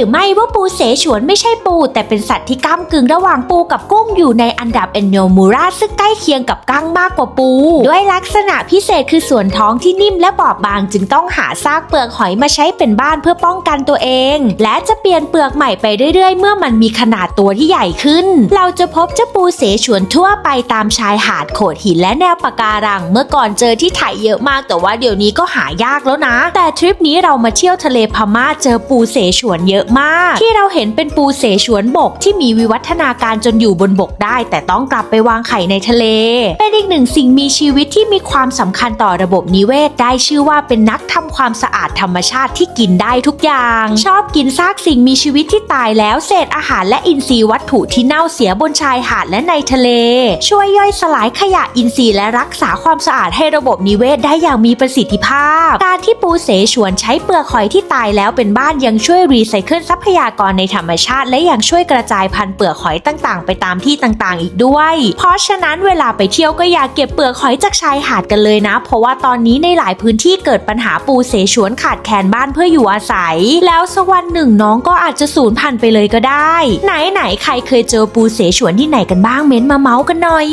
รือไม่ว่าปูเสฉวนไม่ใช่ปู แต่เป็นสัตว์ที่ก้ามกึ่งระหว่างปูกับกุ้งอยู่ในอันดับเอนโนมูราซึ่งใกล้เคียงกับกั้งมากกว่าปู ด้วยลักษณะพิเศษคือส่วนท้องที่นิ่มและบอบบางจึงต้องหาซากเปลือกหอยมาใช้เป็นบ้านเพื่อป้องกันตัวเอง และจะเปลี่ยนเปลือกใหม่ไปเรื่อย ๆ เมื่อมันมีขนาดตัวที่ใหญ่ขึ้น เราจะพบเจ้าปูเสฉวนทั่วไปตามชายหาดโขดหินและแนวปะการัง เมื่อก่อนเจอที่ไทยเยอะมากแต่ว่าเดี๋ยวนี้ก็หายากแล้วนะ แต่ทริปนี้เรามาเที่ยวทะเลพม่าเจอปูเสฉวนเยอะมาก ที่เราเห็นเป็นปูเสฉวนบกที่มีวิวัฒนาการจนอยู่บนบกได้ แต่ต้องกลับไปวางไข่ในทะเล เป็นอีกหนึ่งสิ่งมีชีวิตที่มีความสำคัญต่อระบบนิเวศ ได้ชื่อว่าเป็นนักทำความสะอาดธรรมชาติที่กินได้ทุกอย่าง ชอบกินซากสิ่งมีชีวิตที่ตายแล้วเศษอาหารและอินทรีย์วัตถุที่เน่าเสียบนชายหาดและในทะเล ช่วยย่อยสลายขยะอินทรีย์และรักษาความสะอาดให้ระบบนิเวศได้อย่างมีประสิทธิภาพ การที่ปูเสฉวนใช้เปลือกหอยที่ตายแล้วเป็นบ้านยังช่วยรีไซเคิลทรัพยากรในธรรมชาติ และยังช่วยกระจายพันธุ์เปลือกหอยต่างๆ ไปตามที่ต่างๆ อีกด้วย เพราะฉะนั้นเวลาไปเที่ยวก็อย่าเก็บเปลือกหอยจากชายหาดกันเลยนะ เพราะว่าตอนนี้ในหลายพื้นที่เกิดปัญหาปูเสฉวนขาดแคลนบ้านเพื่ออยู่อาศัย แล้วสักวันหนึ่งน้องก็อาจจะสูญพันธุ์ไปเลยก็ได้ ไหนๆใครเคยเจอปูเสฉวนที่ไหนกันบ้างเม้นมาเมาส์กันหน่อย